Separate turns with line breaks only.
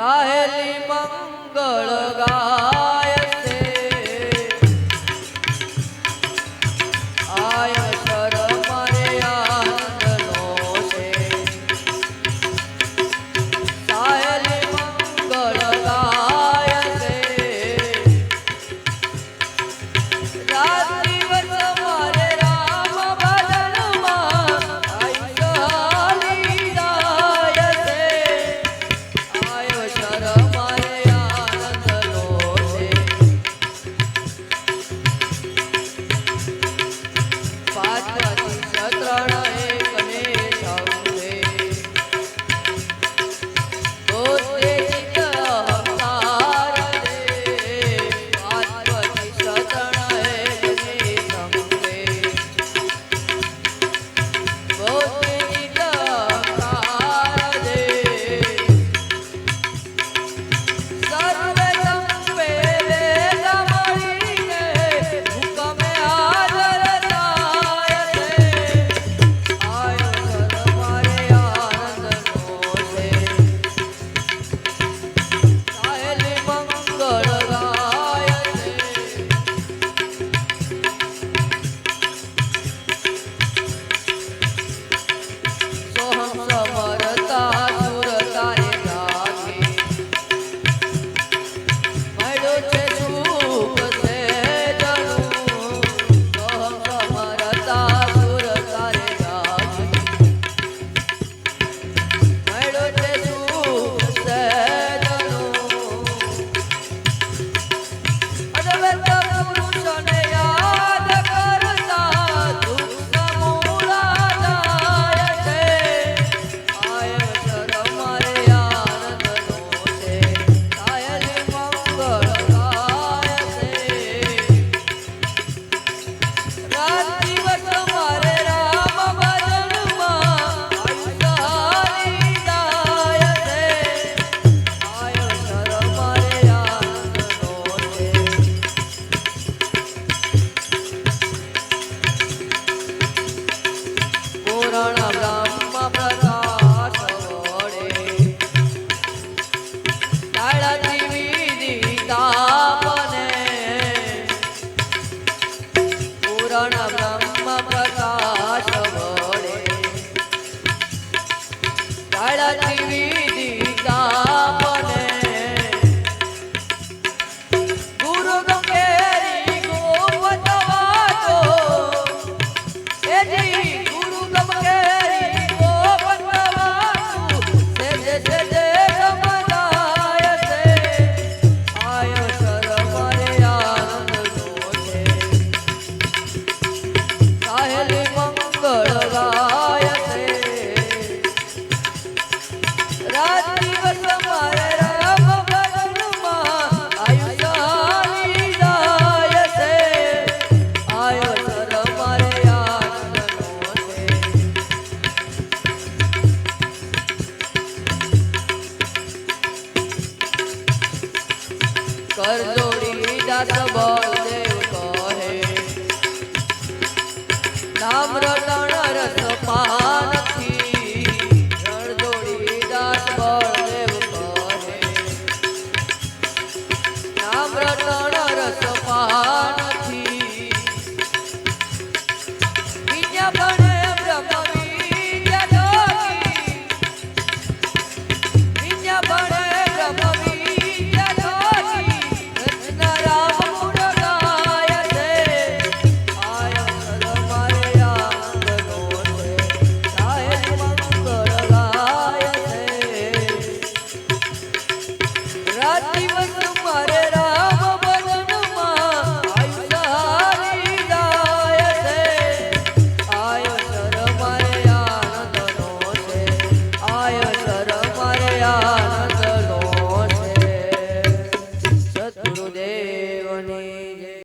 સાહેલી મંગળ ગાય આય sir મારે આનંદનો છે. Saheli la TV. the ball.